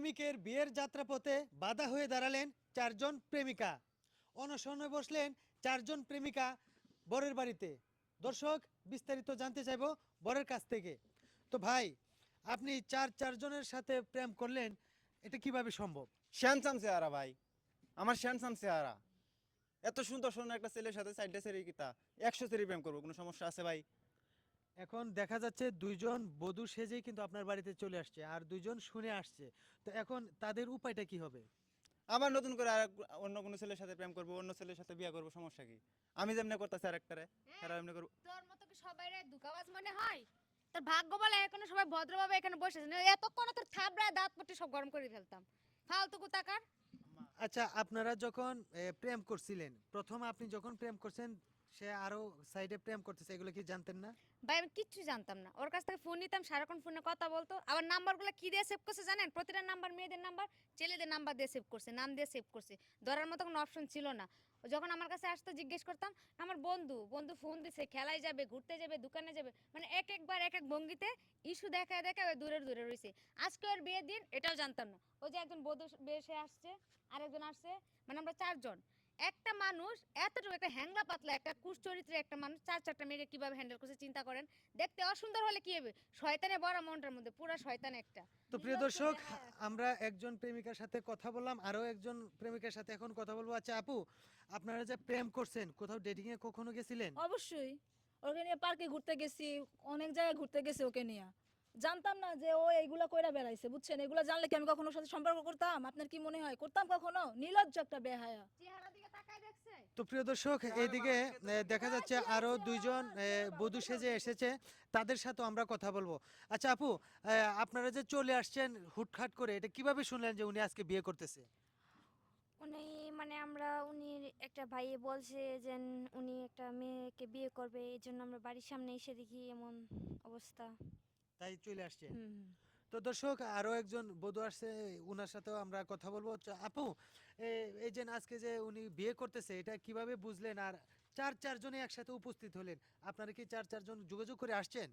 প্রেমিকের বিয়ের যাত্রাপথে বাধা হয়ে দাঁড়ালেন চারজন প্রেমিকা। অনশনে বসলেন চারজন প্রেমিকা বরের বাড়িতে। দর্শক, বিস্তারিত জানতে চাইব বরের কাছ থেকে। তো ভাই, আপনি চার চারজনের সাথে প্রেম করলেন, এটা কীভাবে সম্ভব? শ্যানসাম চেহারা ভাই। আমার শ্যানসাম চেহারা। এত সুন্দর সুন্দর একটা ছেলের সাথে সাইডে সেরি কিতা। একশো সেরি প্রেম করব, কোনো সমস্যা আছে ভাই? এখন দেখা যাচ্ছে দুইজন বধূ সেজেই কিন্তু আপনার বাড়িতে চলে আসছে আর দুইজন শুনে আসছে। তো এখন তাদের উপায়টা কি হবে? আবার নতুন করে আর অন্য কোনো ছেলের সাথে প্রেম করব অন্য ছেলের সাথে বিয়ে করব সমস্যা কি? আমি যেমনি করতেছি আরেকটারে এরা এমনি করব। তোর মতো কি সবাই রে দুকাবাজ মনে হয়? তোর ভাগ্য বলে এখানে সবাই ভদ্রভাবে এখানে বসেছে না এতক্ষণ তোর থাবড়ায় দাঁত পট্টি সব গরম করে ফেলতাম। ফালতু কুতাকার। আচ্ছা আপনারা যখন প্রেম করছিলেন প্রথম আপনি যখন প্রেম করছেন সে আরও সাইডে প্রেম করতেছে, এগুলো কি জানতেন না? ভাই, আমি কিচ্ছু জানতাম না। ওর কাছ থেকে ফোন নিতাম, সারাক্ষণ ফোনে কথা বলতো। আবার নাম্বারগুলো কি দিয়ে সেভ করছে জানেন? প্রতিটা নাম্বার মেয়েদের নাম্বার ছেলেদের নাম্বার দিয়ে সেভ করছে, নাম দিয়ে সেভ করছে। ধরার মতো কোনো অপশন ছিল না। যখন আমার কাছে আসতো, জিজ্ঞেস করতাম, আমার বন্ধু বন্ধু ফোন দিছে, খেলায় যাবে, ঘুরতে যাবে, দোকানে যাবে? মানে এক একবার, এক এক ভঙ্গিতে ইস্যু দেখায় দেখায় দূরে দূরে রয়েছে আজকে ওর বিয়ের দিন, এটাও জানতাম না। ওই যে একজন বধূ বেশে আসছে, আরেকজন আসছে মানে আমরা চারজন। একটা মানুষ এতটুকু একটা হ্যাংলা পাতলা একটা কুশ চরিত্রে একটা মানুষ চার চারটা মেয়েকে কীভাবে হ্যান্ডেল করছে চিন্তা করেন। দেখতে অসুন্দর হলে কি হবে? শয়তানে বড় মনটার মধ্যে পুরো শয়তান একটা। তো প্রিয় দর্শক আমরা একজন প্রেমিকার সাথে কথা বললাম আরও একজন প্রেমিকার সাথে এখন কথা বলব। আচ্ছা আপু আপনারা যে প্রেম করছেন কোথাও ডেটিং এ কখনো গেছিলেন? অবশ্যই। ওকে নিয়ে পার্কে ঘুরতে গেছি অনেক জায়গায় ঘুরতে গেছি ওকে নিয়ে। জানতাম না যে ও এইগুলা কইরা বেড়াইছে বুঝছেন? এগুলা জানলে কি আমি কখনো ওর সাথে সম্পর্ক করতাম? আপনার কি মনে হয়? করতাম কখনো? নির্লজ্জ একটা বেহায়া। তো প্রিয় দর্শক এইদিকে দেখা যাচ্ছে আরও দুইজন এ, বধূ সেজে এসেছে। তাদের সাথে আমরা কথা বলব। আচ্ছা আপু আপনারা যে চলে আসছেন হুটখাট করে এটা কীভাবে শুনলেন যে উনি আজকে বিয়ে করতেছে? উনি মানে আমরা উনি একটা ভাইয়ে বলছে যে উনি একটা মেয়েকে বিয়ে করবে এই জন্য আমরা বাড়ির সামনে এসে দেখি এমন অবস্থা। তাই চলে আসছে। তো দর্শক আরও একজন বধূ আসছে উনার সাথেও আমরা কথা বলব। আপু এই যে আজকে যে উনি বিয়ে করতেছে এটা কীভাবে বুঝলেন? আর চার চারজনে একসাথে উপস্থিত হলেন আপনারা কি চার চারজন যোগাযোগ করে আসছেন?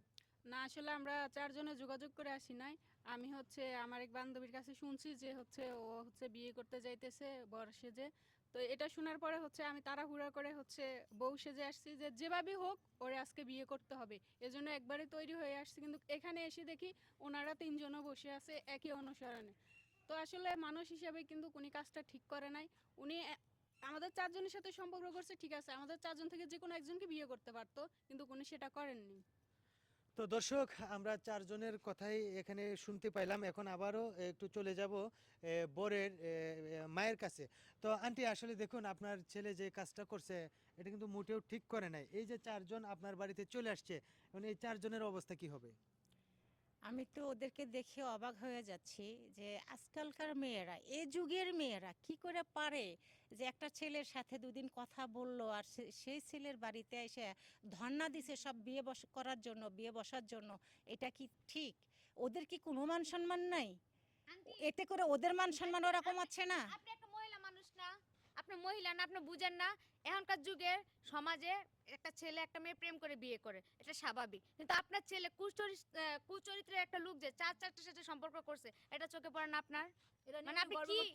না আসলে আমরা চারজনে যোগাযোগ করে আসি নাই। আমি হচ্ছে আমার এক বান্ধবীর কাছে শুনছি যে হচ্ছে ও হচ্ছে বিয়ে করতে যাইতেছে বর সেজে। তো এটা শোনার পরে হচ্ছে আমি তাড়াহুড়া করে হচ্ছে বউ সেজে আসছি যে যেভাবেই হোক ওরে আজকে বিয়ে করতে হবে। এজন্য একবারে তৈরি হয়ে আসছি। কিন্তু এখানে এসে দেখি ওনারা তিনজনও বসে আছে একই অনুসরণে। তো আসলে মানুষ হিসাবে কিন্তু উনি কাজটা ঠিক করে নাই। উনি আমাদের চারজনের সাথে সম্পর্ক করছে, ঠিক আছে। আমাদের চারজন থেকে যে কোনো একজনকে বিয়ে করতে পারতো, কিন্তু উনি সেটা করেননি। তো দর্শক, আমরা চারজনের কথাই এখানে শুনতে পাইলাম। এখন আবারও একটু চলে যাব বরের মায়ের কাছে। তো আন্টি, আসলে দেখুন, আপনার ছেলে যে কাজটা করছে, এটা কিন্তু মোটেও ঠিক করে নাই। এই যে চারজন আপনার বাড়িতে চলে আসছে এখন এই চারজনের অবস্থা কি হবে? আমি তো ওদেরকে দেখে অবাক হয়ে যাচ্ছি যে আজকালকার মেয়েরা এ যুগের মেয়েরা কি করে পারে যে একটা ছেলের সাথে দুদিন কথা বলল আর সেই ছেলের বাড়িতে এসে ধর্ণা দিছে সব বিয়ে বস করার জন্য বিয়ে বসার জন্য এটা কি ঠিক? ওদের কি কোনো মান সম্মান নাই? এতে করে ওদের মান সম্মান ওরা কমাচ্ছে না। আপনি একটা মহিলা মানুষ না আপনি মহিলা না আপনি বুঝেন না এখনকার যুগের সমাজে একটা ছেলে একটা মেয়ে প্রেম করে বিয়ে করে এটা স্বাভাবিক। কিন্তু আপনার ছেলে কুচরিত কুচরিত্রের একটা লোক যে চার চারটার সাথে সম্পর্ক করছে এটা চোখে পড়ে না আপনার? মানে আপনি কি-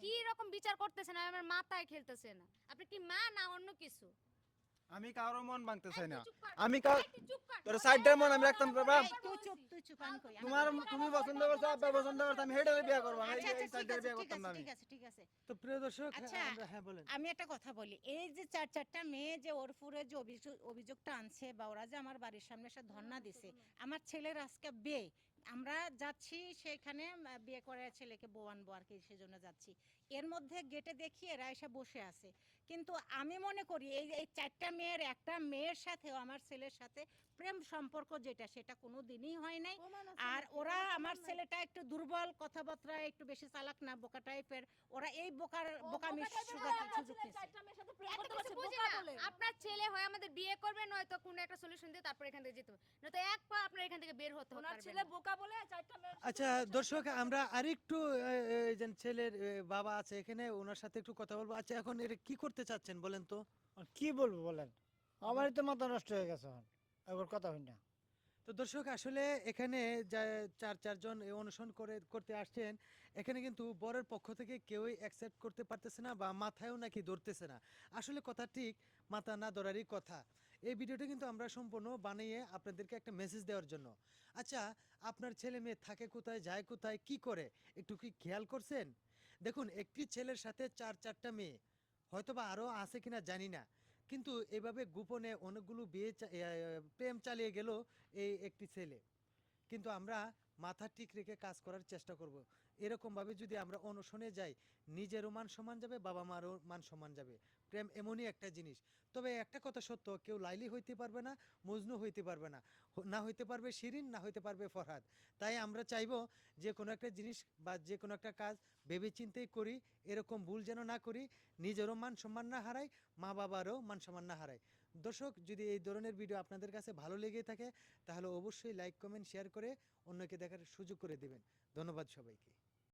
কি রকম বিচার করতেছেন? আমার মাথায় খেলতেছে না। আপনি কি মা না অন্য কিছু? আমি কারও মন ভাঙতে চাই না। আমি। তোর সাইডের মন আমি রাখতাম বাবা। তোমার তুমি পছন্দ করছ আব্বা পছন্দ করছ আমি হেডারে বিয়ে করব আমি আচ্ছা এই আচ্ছা সাইডের বিয়ে করতাম না ঠিক আছে ঠিক আছে তো প্রিয় দর্শক আচ্ছা, হ্যাঁ বলেন। আমি একটা কথা বলি। এই যে চার চারটা মেয়ে যে ওর ফুরে যে অভিযোগ অভিযোগটা আনছে বা ওরা যে আমার বাড়ির সামনে এসে ধর্ণা দিছে আমার ছেলের আজকে বিয়ে। আমরা যাচ্ছি সেখানে বিয়ে করে ছেলেকে বউ আনব আর কি সেজন্য যাচ্ছি। এর মধ্যে গেটে দেখি এরা এসে বসে আছে। কিন্তু আমি মনে করি এই এই চারটা মেয়ের একটা মেয়ের সাথেও আমার ছেলের সাথে প্রেম সম্পর্ক যেটা সেটা কোনো দিনই হয় নাই। আর ওরা আমার ছেলেটা একটু দুর্বল কথাবার্তা একটু বেশি চালাক না বোকা টাইপের। ওরা এই বোকার ও বোকা type এর সুযোগ আপনার ছেলে নিচ্ছে। চারটা মেয়ের সাথে প্রেম করতে কিছু পারছে, বুঝি বোকা না। বলে। আপনার ছেলে হয় আমাদের বিয়ে করবে নয়তো কোনো একটা সলিউশন দিয়ে তারপর এখান থেকে যেতে হবে। নয়তো এক পা আপনার এখান থেকে বের হতে পারবেন ছেলে বোকা আচ্ছা দর্শক আমরা আরেকটু ছেলের বাবা আছে এখানে ওনার সাথে একটু কথা বলব। আচ্ছা এখন এটা কি করতে চাচ্ছেন বলেন তো? কি বলব বলেন? আমারই তো মাথা নষ্ট হয়ে গেছে এখন। একবার কথা হয় না। তো দর্শক, আসলে এখানে যা চার চারজন অনুসরণ করে, করতে আসছেন, এখানে কিন্তু বরের পক্ষ থেকে কেউই অ্যাকসেপ্ট করতে পারতেছে না বা মাথায়ও নাকি ধরতেছে না। আসলে কথা ঠিক, মাথা না ধরারই কথা। এই ভিডিওটা কিন্তু আমরা সম্পূর্ণ বানিয়ে আপনাদেরকে একটা মেসেজ দেওয়ার জন্য। আচ্ছা আপনার ছেলে মেয়ে থাকে কোথায়, যায় কোথায়, কি করে? একটু কি খেয়াল করছেন? দেখুন, একটি ছেলের সাথে চার, চারটা মেয়ে। হয়তো বা আরও আছে কিনা জানি না। কিন্তু এভাবে গোপনে অনেকগুলো বিয়ে প্রেম চালিয়ে গেল এই একটি ছেলে। কিন্তু আমরা মাথা ঠিক রেখে কাজ করার চেষ্টা করব। এরকমভাবে যদি আমরা অনশনে যাই, নিজেরও মান সম্মান যাবে বাবা মারও মান সম্মান যাবে। প্রেম এমনই একটা জিনিস। তবে একটা কথা সত্য, কেউ লাইলি হইতে পারবে না, মজনু হইতে পারবে না। না হইতে পারবে শিরিন, না হইতে পারবে ফরহাদ। তাই আমরা চাইব যে কোনো একটা জিনিস বা যে কোনো একটা কাজ ভেবে চিন্তেই করি, এরকম ভুল যেন না করি, নিজেরও মান সম্মান না হারাই মা বাবারও মান সম্মান না হারাই। দর্শক, যদি এই ধরনের ভিডিও আপনাদের কাছে ভালো লেগে থাকে, তাহলে অবশ্যই লাইক, কমেন্ট, শেয়ার করে অন্যকে দেখার সুযোগ করে দেবেন। ধন্যবাদ সবাইকে।